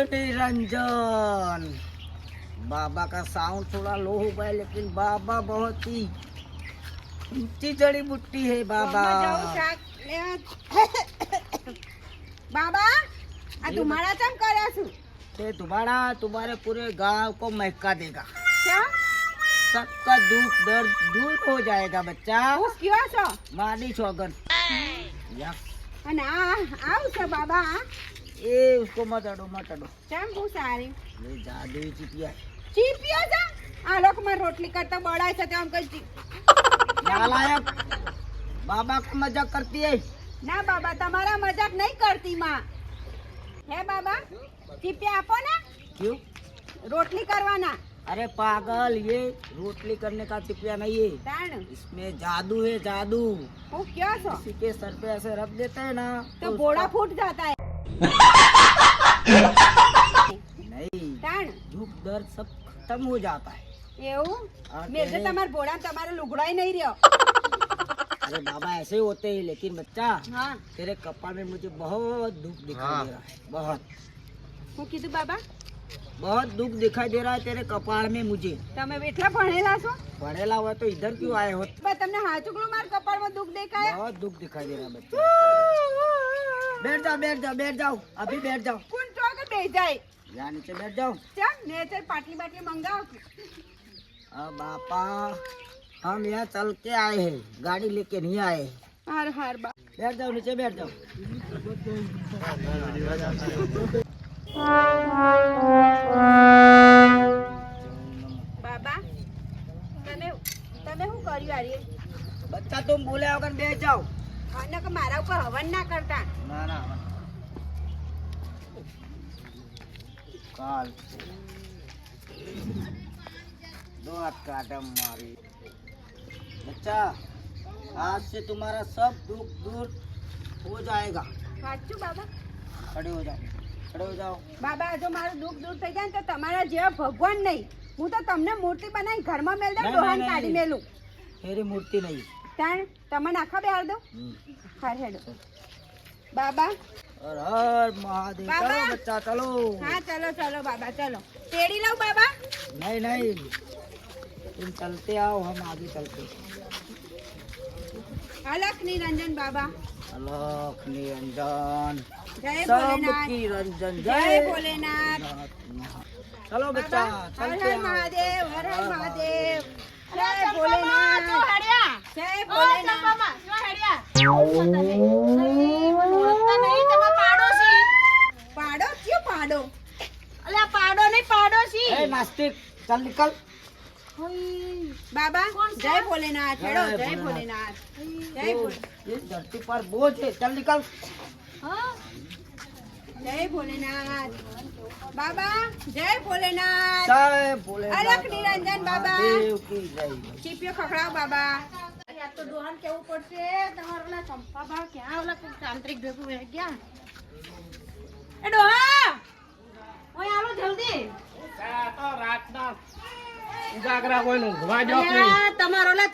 निरंजन बाबा का साउंड थोड़ा लो हो गया लेकिन बाबा बहुत ही ऊंची जड़ी बूटी है बाबा ગામમાં જવું શાક લેવા. બાબા આ ધુમાડા ચમ કર્યા છું ये तुम्हारा तुम्हारे पूरे गांव को महका देगा ચમ? सबका दुख दर्द दूर हो जाएगा बच्चा હું કયો છો मानी छोगन या અને આ આવું છે બાબા ये उसको मत अडो मत अडो ચમ બહુ સારી ये जादू चिटिया है ચીપિયો છે આ લોકો માં રોટલી કરતા બળાય છે તેમ કઈ ચી- नालायक बाबा का मजाक करती है ના બાબા તમારા મજાક નહીં કરતી માં હે બાબા ચીપિયા આપો ને क्यों રોટલી કરવાના अरे पागल ये रोटली करने का चिपिया नहीं है તાણ इसमें जादू है जादू હું કયો છો किसी के सर पे ऐसे रख देते हैं ना તો उसका- બોડા ફૂટ જતા હે नहीं તાણ दुख दर्द सब खत्म हो जाता है એવું हाँ, મેં તો कहने- તમારા બોડા તમારે લુગડાય નહીં રહ્યો अरे बाबा ऐसे ही होते हैं लेकिन बच्चा હા तेरे कपाल में मुझे बहुत दुख दिखाई दे रहा है बहुत હું કીધું બાબા बहुत दुख दिखाई दे रहा है तेरे कपाल में मुझे તમે એટલા ભણેલા છો पढ़ेला हुआ तो इधर क्यों आए हो બા, તમને હાચુકડું મારા કપાળમાં દુઃખ દેખાય बहुत दुख दिखाई दे रहा है बच्चा बैठ जाओ बैठ जाओ बैठ जाओ अभी बैठ जाओ કોણ ચોક બે જાય यहाँ नीचे बैठ जाओ ચાલ નેચર પાટલી બાટલી મંગાવો अब बापा हम यहाँ चल के आए हैं गाड़ी लेके नहीं आए हैं। હાર હાર બા बैठ जाओ नीचे बैठ जाओ બાબા તમે તમે શું કર્યું આર્ય बच्चा तुम बोले अगर बैठ जाओ અને કે મારા ઉપર હવન ના કરતા ना ना काल दो हाथ काटम मारी बच्चा आज से तुम्हारा सब दुख दूर हो जाएगा સાચું બાબા खड़े हो जाओ खड़े हो जाओ બાબા જો મારું દુઃખ દૂર થઈ જાય ને તો તમારા જેવા ભગવાન નહીં હું તો તમને મૂર્તિ બનાવી ઘરમાં મેલ દઉં નહીં, ડોહાને નહીં, કાઢી નહીં. મેલું मेरी मूर्ति नहीं તાણ તમને આખા બેહાર દઉં हम्म। હાર હેડો બાબા और हर महादेव बाबा। चलो बच्चा चलो હા ચલો ચલો બાબા ચલો તેડી લઉં બાબા नहीं नहीं तुम चलते आओ हम आगे चलते અલખ નિરંજન બાબા अलख निरंजन જય सब ભોલેનાથ की रंजन જય जय ભોલેનાથ चलो बच्चा બાબા, હર चलते હર आओ મહાદેવ હર હર મહાદેવ પાડો? કયો પાડો? અલ્યા પાડો નહીં પાડોશી. એ નાસ્તિક ચાલ નીકળ. બાબા જય ભોલેનાથ હેડો જય ભોલેનાથ. જય ભોલે ધરતી પર બો છે. ચાલ નીકળ. હા? તમારો ઓલા ચંપા ભાવ ઓલા તાંત્રિક કોઈ ઊંઘવા જો ઓલા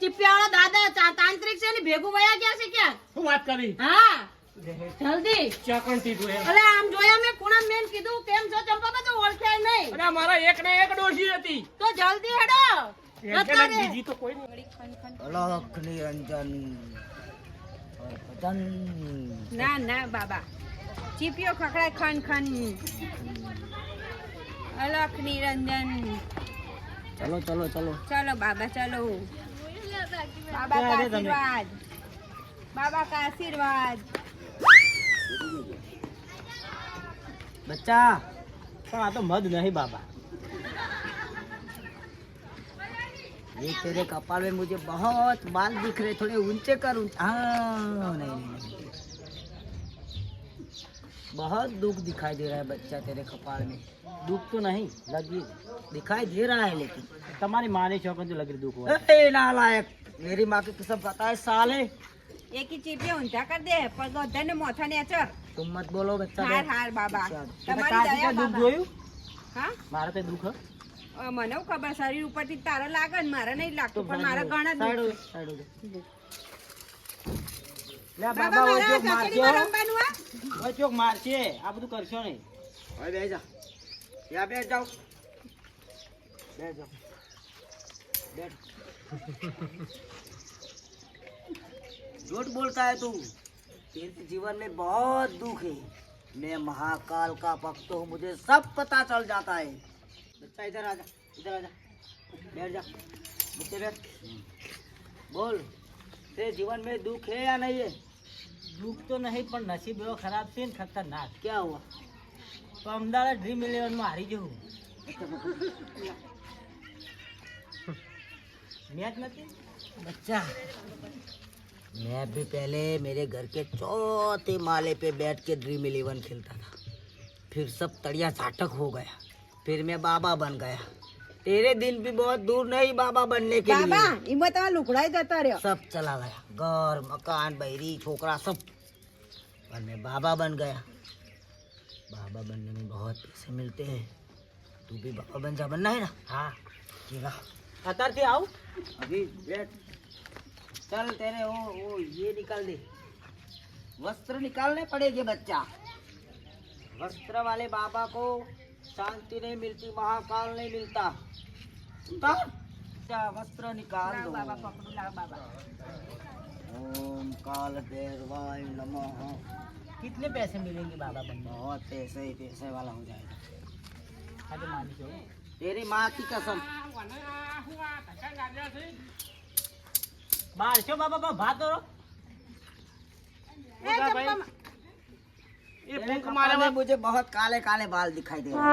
ચીપિયા દાદા તાંત્રિક છે ને ભેગું વયા ગયા છે ક્યાં? શું વાત કરી? હા. જલ્દી. ચાકણ કીધું એમ બાબા. ચીપિયો ખખડાય ખન ખન. અલખ નિરંજન ચલો ચલો ચલો. ચલો બાબા ચલો. બાબા કા આશીર્વાદ. બાબા કા આશીર્વાદ. बच्चा પણ આ તો મધ નહીં બાબા ये तेरे कपाल में मुझे बहुत बाल दिख रहे थोड़े ऊंचे कर ऊंचे हाँ नहीं नहीं नहीं बहुत दुख दिखाई दे रहा है बच्चा तेरे कपाल में દુઃખ તો નહીં लगी दिखाई दे रहा है लेकिन તમારી માની ચોકણથી લગી દુઃખ હોય ए, नालायक मेरी माँ की कसम पता है साले એકી ચીપી ઊંધા કર દે પણ ગોધન મોથા ને અચર. તું મત બોલો બચ્ચા હાર હાર બાબા. તમારી દયા દુખ જોયું? હા? મારે તે દુખ મને ખબર? શરીર ઉપરથી તારો લાગે ને મારે નહીં લાગતું પણ મારે ઘણા દુખ બાબા ઓજો બધું કરશો નહીં. હવે બે જાવ झूठ बोलता है तू तेरे जीवन में बहुत दुख है मैं महाकाल का भक्त हूँ मुझे सब पता चल जाता है बच्चा इधर आ जा इधर आ जा बैठ जा नीचे बैठ बोल तेरे जीवन में दुख है या नहीं है દુઃખ તો નહીં પણ નસીબ એવો ખરાબ છે ને ખતરનાક क्या हुआ તો અમદાવાદ ડ્રીમ ઇલેવનમાં હારી જવું મેચ નથી बच्चा मैं भी पहले मेरे घर के चौथे माले पे बैठ के ड्रीम इलेवन खेलता था। फिर सब तड़िया झाटक हो गया। फिर मैं बाबा बन गया। तेरे दिन भी बहुत दूर नहीं बाबा बनने के बाबा लिए। बाबा लुकड़ा जाता रहे। सब चला गया। घर मकान बहरी छोकरा सब। पर मैं बाबा बन गया। बाबा बनने में बहुत पैसे मिलते हैं। तू भी बाबा बन जा बनना है ना? हाँ ठीक है। हाँ। आओ। अभी बैठ। चल तेरे वो वो ये निकाल दे। वस्त्र निकालने पड़ेगे बच्चा। वस्त्र वाले बाबा को शांति नहीं मिलती महाकाल नहीं मिलता। क्या वस्त्र निकाल दो। बाबा बाबा। ओम काल भैरवाय नमः। कितने पैसे मिलेंगे बाबा बहुत पैसे ही पैसे वाला हो जाएगा। तेरी माँ की कसम। બાર છો બાબા બા ભાત કરો એ ચંપા तेरे कपाल में मुझे बहुत काले काले बाल दिखाई दे रहे हैं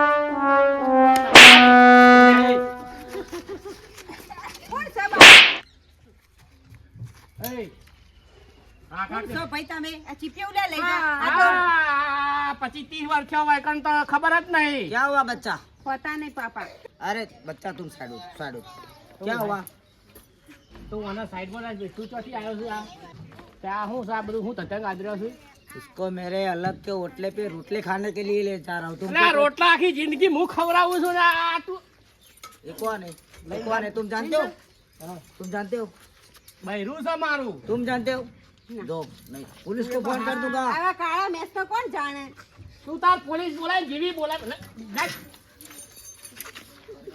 કોણ છે બાબા એય, આ કોણ કાકી. છો ભાઈ તમે આ ચીપિયું લે લઈ જા આ તો આ પચીસ ત્રીસ વર્ષ થયા હોય કણ તો ખબર જ નહીં क्या हुआ बच्चा પતા નહીં પાપા अरे बच्चा तुम साइड हो साइड हो क्या हुआ તું આના સાઈડમાં રાખ દે. તું ચોથી આવ્યો છું આ ત્યાં હું છે આ બધું હું ધતંગ આદર્યો છું इसको मेरे अलग के होटले पे रोटले खाने के लिए ले जा रहा हूँ तुम અલા, રોટલા આખી જિંદગી હું ખવડાવું છું ને આ તું ये कौन है ये कौन है तुम जानते हो तुम जानते हो બૈરું છે મારું तुम जानते हो दो नहीं पुलिस को फोन कर दूंगा આવા કાળા મેસ તો કોણ જાણે તું તાર પોલીસ બોલાય જેવી બોલાય લે, નાખ.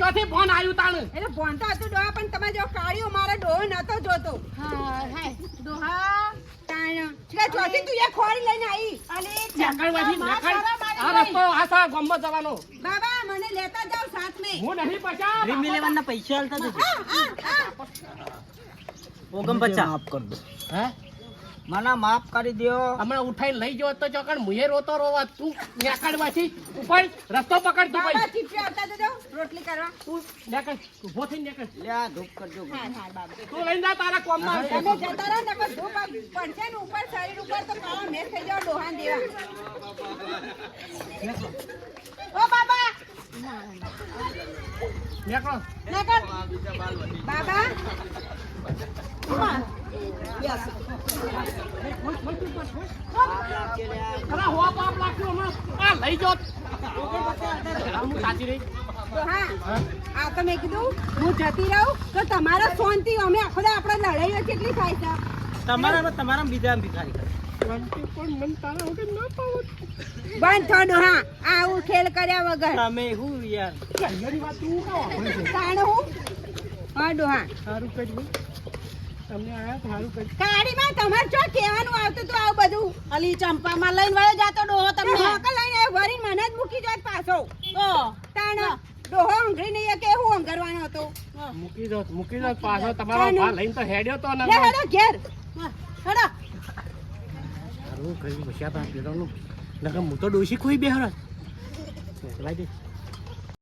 ચોથી ફોન આવ્યું તાણ. એટલે ફોન તો હતું ડોહા પણ તમે જો કાઢ્યો મારે ડોહો નતો જોતો. એ ખોરી લઈને આવી અને નકળવાથી બાબા મને લેતા જાવ સાથ મે. પૈસા. ઓગમ પચાસ માફ કરી દો. હે? મને માફ કરી દો હમણાં ઉઠાઈને લઈ જવો તો ચોકડ મુએ રોતો રોવા. તું નેકડવાથી ઉપર રસ્તો પકડ તું ભાઈ. રોટલી કરવા. તું નેકડ ઊભો થઈ નેકડ લે ધૂપ કરજો હા હા બાબા. તું લઈને જા તારા કોમમાં. તમે જતા રહો નકર ધૂપ પડશે ને ઉપર શરીર ઉપર તો કાળો મેર થઈ જાવ ડોહાન દેવા. ઓ બાબા! નેકળો. નેકળ. બાબા હો બાપ લાગ્યો હમણાં આ લઈ જો હું સાચી રહી? ડોહા આ તો મેં કીધું હું જતી રહું તો તમારા શાંતિ અમે આખો દા આપણે લડાઈઓ કેટલી થાય છે? તમારા તમારા બીજા ભિખારી પણ મન તારા વગર ના પાવત બંધ થો ડોહા આ આવું ખેલ કર્યા વગર. તમે હું યાર? તાણ હું? હા ડોહા સારું કરી તમને આયા સારું કરી કાળીમાં તમારે ચો કહેવાનું આવતું તું આવું બધું. અલી ચંપામાં લઈને વળે જાતો ડોહો તમે તમને હોકલ લઈને વરી મને જ મૂકી જાય પાછો. તો તાણ ડોહો ઊંઘરી નહીં કે હું ઊંઘરવાનો હતો. મૂકી દો મૂકી દો પાછો. તમારો ભા લઈને તો હેડ્યો તો ને હેડો ઘેર. હડો. સારું કરી હોશિયાર પેલોનું નકર હું તો ડોશી કોઈ બેહરા. લાવી દે.